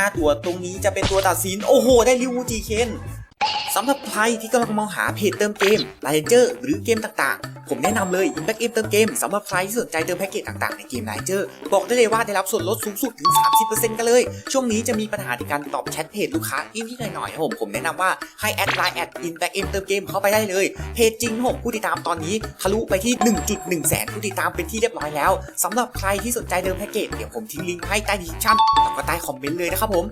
5 ตัวตรงนี้จะเป็นตัวตัดสิน โอ้โห ได้ลิวมูจีเคน สำหรับใครที่กำลังมองหาเพจเติมเกมไลเจอร์หรือเกมต่างๆ ผมแนะนำเลย Impact M เติมเกมสำหรับใครที่สนใจเติมแพ็กเกจต่างๆ ในเกมไลเจอร์บอกได้เลยว่าได้รับส่วนลดสูงสุดถึง 30%กันเลย ช่วงนี้จะมีปัญหาในการตอบแชทเพจลูกค้านิดๆหน่อยๆผมผมแนะนำว่าให้แอดไลน์แอด Impact M เติมเกมเข้าไปได้เลยเพจจริงผมผู้ติดตามตอนนี้ทะลุไปที่ 1.1 แสนผู้ติดตามเป็นที่เรียบร้อยแล้วสำหรับใครที่สนใจเดิมแพ็กเกจเดี๋ยวผมทิ้งลิงก์ให้ใต้ดีคชั่นแล้วก็ใต้คอมเมนต์เลยนะครับผม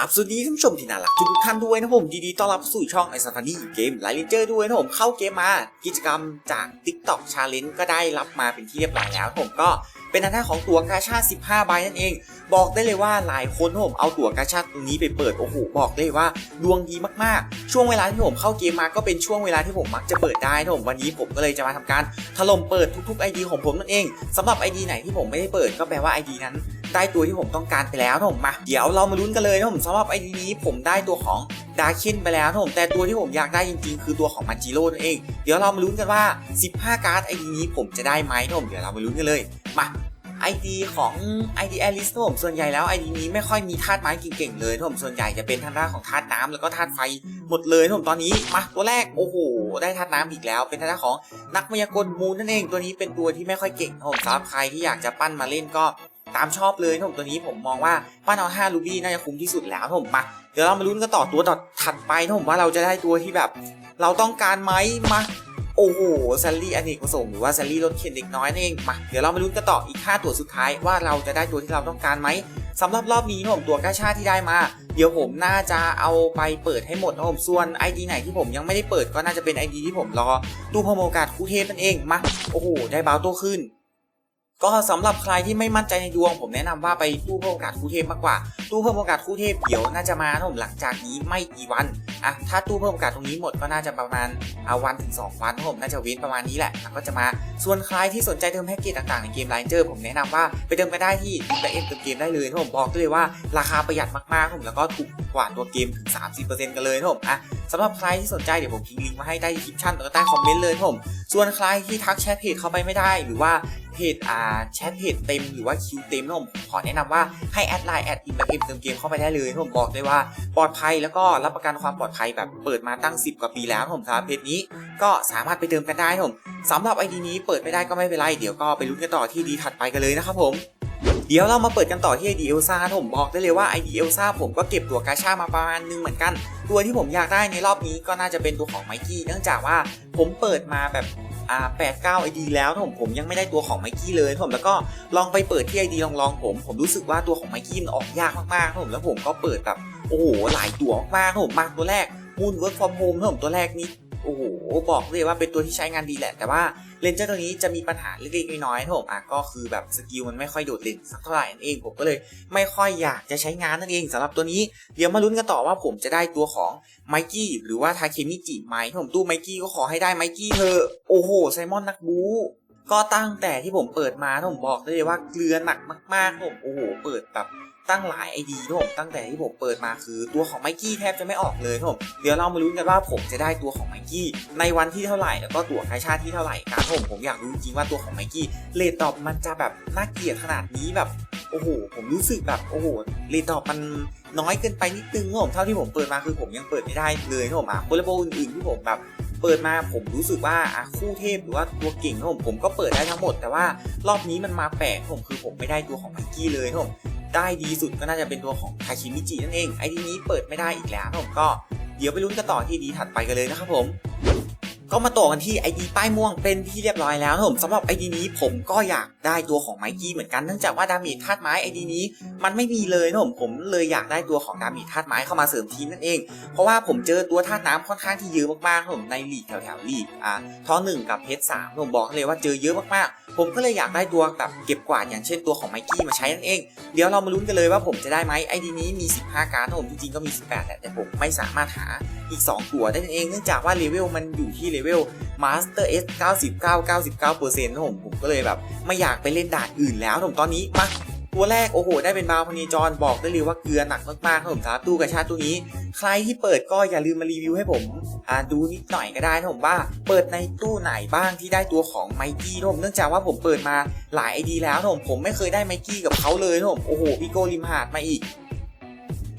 ก็กราบสวัสดีท่านผู้ชมที่น่ารักทุกท่านด้วยนะผมยินดีต้อนรับสู่ช่องไอซัฟานี่เกมไลเลนเจอร์ด้วยนะผมเข้าเกมมากิจกรรมจาก TikTok Challenge ก็ได้รับมาเป็นที่เรียบร้อยแล้วผมก็เป็นทางด้าของตั๋วกาชาด15 ใบนั่นเอง บอกได้เลยว่าหลายคนผมเอาตั๋วกาชาตรงนี้ไปเปิดโอ้โหบอกได้เลยว่าดวงดีมากๆ ช่วงเวลาที่ผมเข้าเกมมาก็เป็นช่วงเวลาที่ผมมักจะเปิดได้นะผมวันนี้ผมก็เลยจะมาทำการถล่มเปิดทุกๆ ID ของผมนั่นเองสำหรับ ID ไหนที่ผมไม่ได้เปิดก็แปลว่า ID นั้น ได้ตัวที่ผมต้องการไปแล้วนะผมมาเดี๋ยวเรามาลุ้นกันเลยนะผมสำหรับไอดีนี้ผมได้ตัวของดาร์เคนไปแล้วนะผมแต่ตัวที่ผมอยากได้จริงๆ คือตัวของมันจิโร่นั่นเองเดี๋ยวเรามาลุ้นกันว่า 15 การ์ดไอดีนี้ผมจะได้ไหมนะผมเดี๋ยวเรามาลุ้นกันเลยมาไอดีของ ID a l i s นะผมส่วนใหญ่แล้วไอดีนี้ไม่ค่อยมีธาตุไม้เก่งๆเลยนะผมส่วนใหญ่จะเป็นทางด้านของธาตุน้ำแล้วก็ธาตุไฟหมดเลยนะผมตอนนี้มาตัวแรกโอ้โหได้ธาตุน้ำอีกแล้ว เป็นทางด้านของนักมายากลมูลนั่นเองตัวนี้เป็นตัวที่ไม่ค่อยเก่งผมสำหรับใครที่อยากจะปั้นมาเล่นก็ ตามชอบเลยนะผมตัวนี้ผมมองว่าป้านเอา5รูบี้น่าจะคุ้มที่สุดแล้วนะผมมาเดี๋ยวเรามาลุ้นกันต่อตัวต่อถัดไปนะผมว่าเราจะได้ตัวที่แบบ เราต้องการไหมมาโอ้โหแซลลี่อเนกประสงค์หรือว่าแซลลี่รถเข็นเด็กน้อยนั่นเองมาเดี๋ยวเรามาลุ้นกันต่ออีก 5 ตัวสุดท้ายว่าเราจะได้ตัวที่เราต้องการไหมสำหรับรอบนี้นะผมตัวกาชาที่ได้มา เดี๋ยวผมน่าจะเอาไปเปิดให้หมดนะผมส่วน ID ไหนที่ผมยังไม่ได้เปิดก็น่าจะเป็น ID ที่ผมรอ ดูโปรโมการ์ดคู่เทพนั่นเองมาโอ้โหได้บาวโตขึ้น ก็สำหรับใครที่ไม่มั่นใจในดวงผมแนะนำว่าไปตู้เพิ่มโอกาสคู่เทพมากกว่าตู้เพิ่มโอกาสคู่เทพเดี๋ยวน่าจะมานะผมหลังจากนี้ไม่กี่วัน อะถ้าตู้เพิ่มโอกาสตรงนี้หมดก็น่าจะประมาณเอาวันถึง2วันนะผมน่าจะว้นประมาณนี้แหละแล้วก็จะมาส่วนใครที่สนใจเติมแพ็กเกจต่างๆในเกมไลน์เจอร์ผมแนะนำว่าไปเติมกันได้ที่แต่เอ็มเติมเกมได้เลยผมบอกด้เลยว่าราคาประหยัดมากๆผมแล้วก็ถูกกว่าตัวเกมถึง30%กันเลยผมอะสำหรับใครที่สนใจเดี๋ยวผมทิ้งลิงก์มาให้ใต้คริปชั่นแล้วก็ใต้คอมเมนต์เลยผม ส่วนใครที่ทักแชทเพจเข้าไปไม่ได้หรือว่าเพจอ่าแชทเพจเต็มหรือว่าคิวเต็มนะผมขอแนะนำว่าให้แอดไลน์แอดอินเตอร์เอ็มเติมเกมเข้าไปได้เลยผมบอกเลยว่าปลอดภัยแล้วก็รับประกันความปลอดภัยแบบเปิดมาตั้ง 10 กว่าปีแล้วผมสำหรับเพจนี้ก็สามารถไปเติมกันได้ผมสำหรับไอดีนี้เปิดไม่ได้ก็ไม่เป็นไรเดี๋ยวก็ไปลุ้นกันต่อที่ดีถัดไปกันเลยนะครับผมเดี๋ยวเรามาเปิดกันต่อที่ ID เอลซ่าผมบอกได้เลยว่า ID เอลซ่าผมก็เก็บตัวกาชามาประมาณนึงเหมือนกัน ตัวที่ผมอยากได้ในรอบนี้ก็น่าจะเป็นตัวของไมกี้เนื่องจากว่าผมเปิดมาแบบอ่าแปดเก้าไอดีแล้วผมผมยังไม่ได้ตัวของไมกี้เลยผมแล้วก็ลองไปเปิดที่ไอดีลองลองผม ผมรู้สึกว่าตัวของไมกี้มันออกยากมากๆผมแล้วผมก็เปิดแบบ โอ้โหหลายตัวมากๆผมมาตัวแรกมูนเวิร์กฟอร์มโฮมผมตัวแรกนี้โอ้โหบอกเลยว่าเป็นตัวที่ใช้งานดีแหละ แต่ว่าเลนเจอร์ตัวนี้จะมีปัญหาเล็กๆน้อยๆนะผมอะก็คือแบบสกิลมันไม่ค่อยโดดเด่นสักเท่าไหร่นั่นเองผมก็เลยไม่ค่อยอยากจะใช้งานนั่นเองสำหรับตัวนี้เดี๋ยวมาลุ้นกันต่อว่าผมจะได้ตัวของไมกี้หรือว่าทาเคมิจิไหมผมตู้ไมกี้ก็ขอให้ได้ไมกี้เธอะโอ้โหไซมอนนักบูก็ตั้งแต่ที่ผมเปิดมาผมบอกได้เลยว่าเกลือหนักมากๆผมโอ้โหเปิดแบบ ตั้งหลายไอดีผมตั้งแต่ที่ผมเปิดมาคือตัวของไมกี้แทบจะไม่ออกเลยผมเดี๋ยวเรามาลุ้นกันว่าผมจะได้ตัวของไมกี้ในวันที่เท่าไหร่แล้วก็ตัวคาชาที่เท่าไหร่การผมผมอยากรู้จริงว่าตัวของไมกี้เลทตอบมันจะแบบน่าเกลียดขนาดนี้แบบโอ้โห ผมรู้สึกแบบโอ้โหเรทดอกมันน้อยเกินไปนิดนึงครับผมเท่าที่ผมเปิดมาคือผมยังเปิดไม่ได้เลยครับผมอะโคลโบอื่นๆที่ผมแบบเปิดมาผมรู้สึกว่าคู่เทพหรือว่าตัวเก่งครับผมผมก็เปิดได้ทั้งหมด แต่ว่ารอบนี้มันมาแปลกผมคือผมไม่ได้ตัวของไมกี้เลยครับผม ได้ดีสุดก็น่าจะเป็นตัวของทาชิมิจินั่นเองไอดีนี้เปิดไม่ได้อีกแล้วผมก็เดี๋ยวไปลุ้นกันต่อที่ดีถัดไปกันเลยนะครับผม ก็มาต่อกันที่ ID ป้ายม่วงเป็นที่เรียบร้อยแล้วนะผมสำหรับ ID นี้ผมก็อยากได้ตัวของไมกี้เหมือนกันเนื่องจากว่าดาเมจธาตุไม้ ID นี้ มันไม่มีเลยนะผมผมเลยอยากได้ตัวของดาเมจธาตุไม้เข้ามาเสริมทีมนั่นเองเพราะว่าผมเจอตัวธาตุน้ำค่อนข้างที่เยอะมากๆนะผมในลีกแถวๆลีกอ่าท้อหนึ่งกับเพชรสามผมบอกเลยว่าเจอเยอะมากๆ ผมก็เลยอยากได้ตัวแบบเก็บกวาดอย่างเช่นตัวของไมกี้มาใช้นั่นเอง เดี๋ยวเรามาลุ้นกันเลยว่าผมจะได้ไหม ID นี้มี 15 การ์ดนะผมจริงๆก็มี 18แหละแต่ผมไม่สามารถหา อีก2ตัวนั่นเองเนื่องจากว่าเลเวลมันอยู่ที่เลเวล Master S 99 99%นะผมผมก็เลยแบบ ไม่อยากไปเล่นด่านอื่นแล้วผมตอนนี้มาตัวแรกโอ้โห ได้เป็นบาวพเนีจรบอกได้เลยว่าเกลือหนักมากๆครับผมครับตู้กระชาตัวนี้ ใครที่เปิดก็อย่าลืมมารีวิวให้ผมอ่าดูนิดหน่อยก็ได้นะผมว่า เปิดในตู้ไหนบ้างที่ได้ตัวของไมกี้นะผมเนื่องจากว่าผมเปิดมาหลายไอดีแล้วนะผมผมไม่เคยได้ไมกี้กับเขาเลยนะผมโอ้โหพี่โกริมหาดมาอีก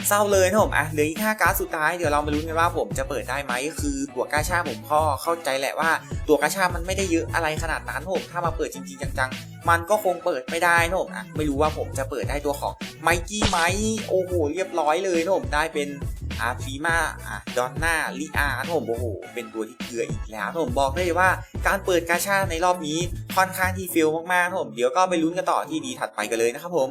เศร้าเลยนะผมอะเหลืออีกห้าการ์ดสุดท้าย เดี๋ยวเรามาลุ้นกันว่าผมจะเปิดได้ไหมคือตัวกาชาผมก็เข้าใจแหละว่า ตัวกาชามันไม่ได้เยอะอะไรขนาดนั้นผมถ้ามาเปิดจริงๆจังๆ มันก็คงเปิดไม่ได้นะผมอะไม่รู้ว่าผมจะเปิดได้ตัวของไมกี้ไหมโอ้โหเรียบร้อยเลยนะผมได้เป็น อาร์ฟีมาอะดอนน่าลิอาร์นผมโอ้โหเป็นตัวที่เกลืออีกแล้วนผมบอกได้เลยว่าการเปิดกาชาในรอบนี้ค่อนข้างที่เฟลมากๆนผมเดี๋ยวก็ไปลุ้นกันต่อที่ดีถัดไปกันเลยนะครับผม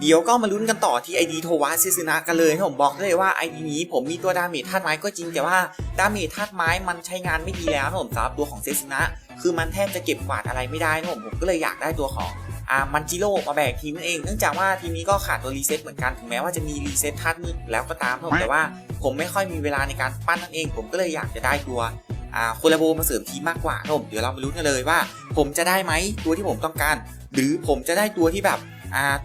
เดี๋ยวก็มาลุ้นกันต่อที่ ID โทวะซิซึนะกันเลยนผมบอกได้เลยว่า ID นี้ผมมีตัวดาเมจธาตุไม้ก็จริงแต่ว่าดาเมจธาตุไม้มันใช้งานไม่ดีแล้วนผมสำหรับตัวของเซซึนะคือมันแทบจะเก็บกวาดอะไรไม่ได้นผมผมก็เลยอยากได้ตัวของอามันจิโร่มาแบกทีมนั่นเอง เนื่องจากว่าทีมนี้ก็ขาดตัวรีเซ็ตเหมือนกัน ถึงแม้ว่าจะมีรีเซ็ตธาตุมืดแล้วก็ตามผมแต่ว่า ผมไม่ค่อยมีเวลาในการปั้นนั่นเอง ผมก็เลยอยากจะได้ตัวโคลาโบมาเสริมทีมมากกว่านะผมเดี๋ยวเรามาลุ้นกันเลยว่า ผมจะได้ไหมตัวที่ผมต้องการ หรือผมจะได้ตัวที่แบบ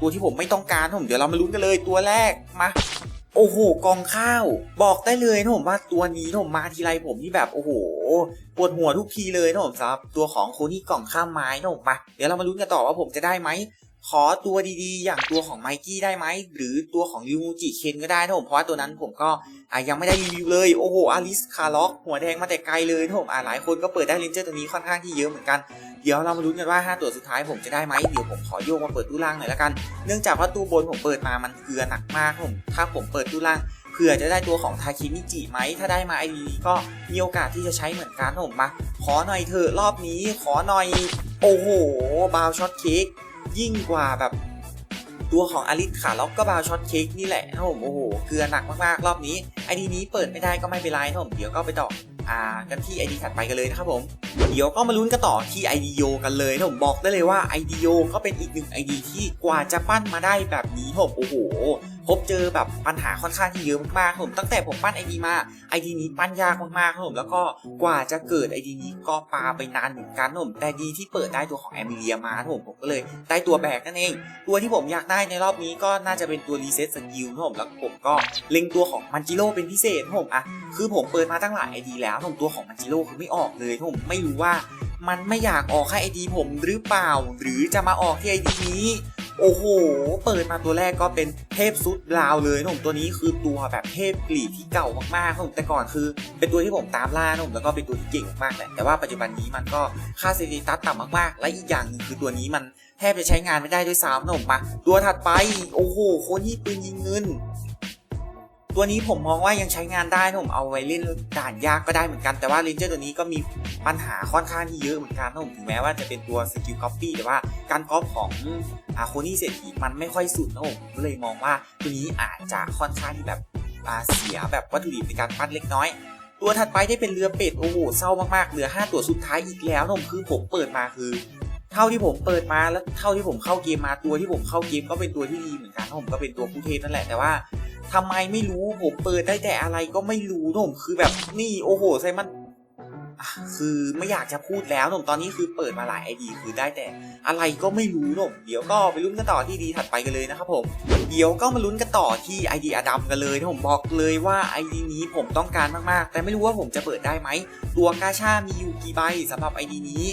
ตัวที่ผมไม่ต้องการนะผมเดี๋ยวเรามาลุ้นกันเลยตัวแรกมาโอ้โหกองข้าว บอกได้เลยนะผมว่าตัวนี้นะผมมาทีไรผมที่แบบโอ้โหปวดหัวทุกทีเลยนะผมสำหรับตัวของโคนี่กล่องข้ามไม้นะผมมาเดี๋ยวเรามาลุ้นกันต่อว่าผมจะได้ไหม ขอตัวดีๆ อย่างตัวของไมกี้ได้ไหม หรือตัวของริวมูจิเคนก็ได้นะผมเพราะว่าตัวนั้นผมก็ยังไม่ได้รีวิวเลย โอ้โหอลิสคาร์ล็อก หัวแดงมาแต่ไกลเลยนะผมหลายคนก็เปิดได้เลนเจอร์ตัวนี้ค่อนข้างที่เยอะเหมือนกันเดี๋ยวเรามาลุ้นกันว่า 5 ตัวสุดท้ายผมจะได้ไหมเดี๋ยวผมขอโยกมาเปิดตู้ล่างหน่อยละกัน เนื่องจากว่าตู้บนผมเปิดมามันเกลือหนักมากผมถ้าผมเปิดตู้ล่างเผื่อจะได้ตัวของทาคิมิจิไหม ถ้าได้มาไอดีก็มีโอกาสที่จะใช้เหมือนกันผมมา ขอหน่อยเถอะรอบนี้ขอหน่อย โอ้โห บาวช็อตเค้ก ยิ่งกว่าแบบ ตัวของอลิสขาล็อกก็บาวช็อตเค้กนี่แหละนะผมโอ้โหเกลือหนักมากๆ รอบนี้ไอดีนี้เปิดไม่ได้ก็ไม่เป็นไรนะผมเดี๋ยวก็ไปต่ออ่ากันที่ไอดีถัดไปกันเลยนะครับผม เดี๋ยวก็มาลุ้นกันต่อที่ IDO กันเลยนะผมบอกได้เลยว่า IDO ก็เป็นอีกหนึ่ง ID ที่กว่าจะปั้นมาได้แบบนี้ผมโอ้โห พบเจอแบบปัญหาค่อนข้างที่เยอะมากๆผมตั้งแต่ผมปั้น ID มา ID นี้ปั้นยากมากๆผมแล้วก็กว่าจะเกิด ID นี้ก็ปาไปนานเหมือนกันผมแต่ดีที่เปิดได้ตัวของแอมิเลียมาผมผมก็เลยได้ตัวแบกนั่นเอง ตัวที่ผมอยากได้ในรอบนี้ก็น่าจะเป็นตัวรีเซ็ตสกิลผมแล้วผมก็เล็งตัวของมันจิโร่เป็นพิเศษผมอะคือผมเปิดมาตั้งหลาย ID แล้วผมตัวของมันจิโร่คือไม่ออกเลยผมไม่รู้ว่ามันไม่อยากออกให้ไอดีผมหรือเปล่า หรือจะมาออกที่ไอดีนี้ โอ้โห เปิดมาตัวแรกก็เป็นเทพซุดลาวเลยนะผมตัวนี้คือตัวแบบเทพกรีที่เก่ามากๆนะผมแต่ก่อนคือ เป็นตัวที่ผมตามล่านะผมแล้วก็เป็นตัวที่เก่งมากแหละแต่ว่าปัจจุบันนี้มันก็ค่าเซติตัสต่ำมากๆ และอีกอย่างนึงคือตัวนี้มันแทบจะใช้งานไม่ได้ด้วยซ้ำนะผมมาตัวถัดไปโอ้โหคนที่ปืนยิงเงิน ตัวนี้ผมมองว่ายังใช้งานได้นะผมเอาไว้เล่นด่านยากก็ได้เหมือนกัน แต่ว่าเรนเจอร์ตัวนี้ก็มีปัญหาค่อนข้างที่เยอะเหมือนกันนะผมถึงแม้ว่าจะเป็นตัวสกิลก๊อปปี้แต่ว่าการก๊อปของอาโคนี่เศรษฐีมันไม่ค่อยสุดนะผมก็เลยมองว่าตัวนี้อาจจะค่อนข้างที่แบบเสียแบบวัตถุดิบในการปั้นเล็กน้อยตัวถัดไปได้เป็นเรือเป็ดโอ้โหเศร้ามากๆเหลือ 5 ตัวสุดท้ายอีกแล้วนะผมคือผมเปิดมาคือ เท่าที่ผมเปิดมาแล้วเท่าที่ผมเข้าเกมมาตัวที่ผมเข้าเกมก็เป็นตัวที่ดีเหมือนกันนะผมก็เป็นตัวผู้เทพนั่นแหละแต่ว่า ทำไมไม่รู้ผมเปิดได้แต่อะไรก็ไม่รู้นะผมคือแบบนี่โอ้โหไซมันคือไม่อยากจะพูดแล้วนะผมตอนนี้คือเปิดมาหลายไอดีคือได้แต่อะไรก็ไม่รู้นะผมเดี๋ยวก็ไปลุ้นกันต่อที่ดีถัดไปกันเลยนะครับผมเดี๋ยวก็มาลุ้นกันต่อที่ไอดีอดัมกันเลยนะผมบอกเลยว่าไอดีนี้ผมต้องการมากๆ แต่ไม่รู้ว่าผมจะเปิดได้ไหมตัวกาชามีอยู่กี่ใบสำหรับไอดีนี้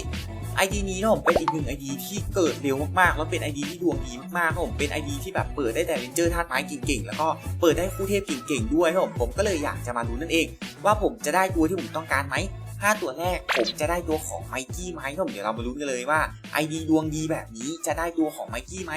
ไอดีนี้นะผมเป็นอีกหนึ่งไอดีที่เกิดเร็วมากๆ แล้วเป็นไอดีที่ดวงดีมากๆนะผมเป็นไอดีที่แบบเปิดได้แต่เรนเจอร์ธาตุไม้เก่งๆ แล้วก็เปิดได้คู่เทพเก่งๆ ด้วยนะผมผมก็เลยอยากจะมาดูนั่นเอง ว่าผมจะได้ตัวที่ผมต้องการไหม ห้าตัวแรกผมจะได้ตัวของไมกี้ไหมนะผมเดี๋ยวเรามาลุ้นกันเลยว่าไอดีดวงดีแบบนี้จะได้ตัวของไมกี้ไหม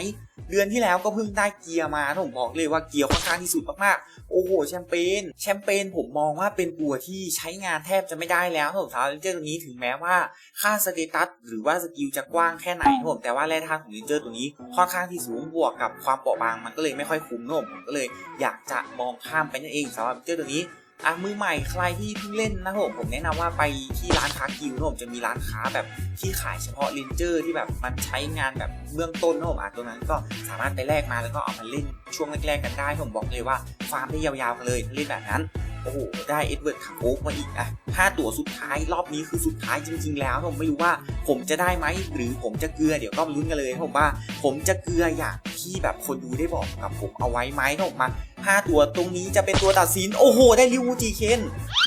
เดือนที่แล้วก็เพิ่งได้เกียร์มาผมบอกเลยว่าเกียร์ค่อนข้างที่สุดมากๆ โอ้โหแชมเปญแชมเปญผมมองว่าเป็นตัวที่ใช้งานแทบจะไม่ได้แล้วผมสาวเรนเจอร์ตัวนี้ถึงแม้ว่าค่าสเตตัสหรือว่าสกิลจะกว้างแค่ไหนผมแต่ว่าแร่ธาตุของเรนเจอร์ตัวนี้ค่อนข้างที่สูงบวกกับความเปราะบางมันก็เลยไม่ค่อยคุ้มผมก็เลย อยากจะมองข้ามไปนั่นเองสำหรับเรนเจอร์ตัวนี้ อะมือใหม่ใครที่เพิ่งเล่นนะผมผมแนะนำว่าไปที่ร้านค้ากิลนะผมจะมีร้านค้าแบบที่ขายเฉพาะเรนเจอร์ที่แบบมันใช้งานแบบเบื้องต้นนะผมอะตัวนั้นก็สามารถไปแลกมาแล้วก็เอามาเล่นช่วงแรกๆกันได้ผมบอกเลยว่าฟาร์มได้ยาวๆกันเลยเล่นแบบนั้นโอ้โห ได้เอ็ดเวิร์ดคาโอ๊กมาอีกอะห้าตัวสุดท้ายรอบนี้คือสุดท้ายจริง ๆ แล้วผมไม่รู้ว่าผมจะได้ไหมหรือผมจะเกลือเดี๋ยวก็ลุ้นกันเลยผมว่า ผมจะเกลืออย่างที่แบบคนดูได้บอกกับผมเอาไว้ไหมนะผมมา ห้าตัวตรงนี้จะเป็นตัวตัดสิน โอ้โห ได้ริวมูจิเคน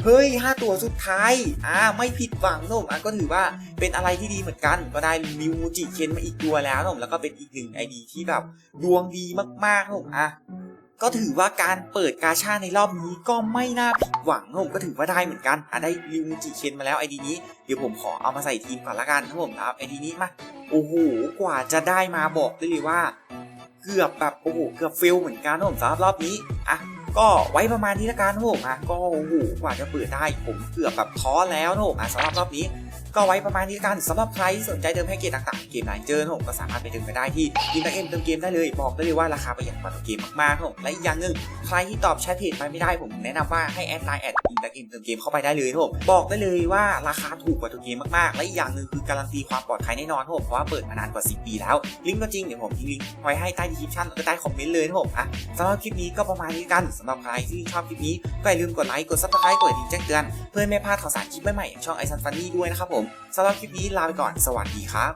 เฮ้ยห้าตัวสุดท้าย อ่า ไม่ผิดหวังนะผมอะก็ถือว่าเป็นอะไรที่ดีเหมือนกัน ก็ได้ริวมูจิเคนมาอีกตัวแล้วนะผมแล้วก็เป็นอีกหนึ่งไอดีที่แบบดวงดีมากๆนะผมอะก็ถือว่าการเปิดกาชาในรอบนี้ก็ไม่น่าผิดหวังนะผมก็ถือว่าได้เหมือนกันอะได้ริวมูจิเคนมาแล้วไอดีนี้เดี๋ยวผมขอเอามาใส่ทีมก่อนละกันนะผมนะครับไอดีนี้มาโอ้โหกว่าจะได้มาบอกได้เลยว่า เกือบแบบโอ้โหเกือบฟิลเหมือนกันนะผมสำหรับรอบนี้อะก็ไว้ประมาณนี้ละกันนะผมอะก็โอ้โหกว่าจะเปิดได้ผมเกือบแบบท้อแล้วนะผมอะสำหรับรอบนี้ ก็ไว้ประมาณนี้กันสำหรับใครที่สนใจเติมแพ็กเกจต่างๆเกมไหนเจอนะผมก็สามารถไปเติมไปได้ที่ยินดักเอ็มเติมเกมได้เลยบอกได้เลยว่าราคาประหยัดกว่าเกมมากๆนะผมและอีกอย่างหนึ่งใครที่ตอบแชทเพจไปไม่ได้ผมแนะนำว่าให้แอดไลน์แอดยินดักเอ็มเติมเกมเข้าไปได้เลยนะผมบอกได้เลยว่าราคาถูกกว่าตัวเกมมากๆ และอีกอย่างหนึ่งคือการันตีความปลอดภัยแน่นอนผมเพราะว่าเปิดมานานกว่า 10 ปีแล้วลิงก์ก็จริงเดี๋ยวผมทิ้งลิงก์ไว้ให้ใต้ดีคริปชั่นแล้วก็ใต้คอมเมนต์เลยนะผมอะสำหรับคลิปนี้ก็ประมาณนี้กันสำหรับใครที่ชอบคลิปนี้ก็อย่าลืมกดไลค์กดซับสไครต์กดกระดิ่งแจ้งเตือนเพื่อไม่พลาดข่าวสารคลิปใหม่ๆช่องไอซันฟันนี่ด้วยนะครับผมสำหรับคลิปนี้ลาไปก่อนสวัสดีครับ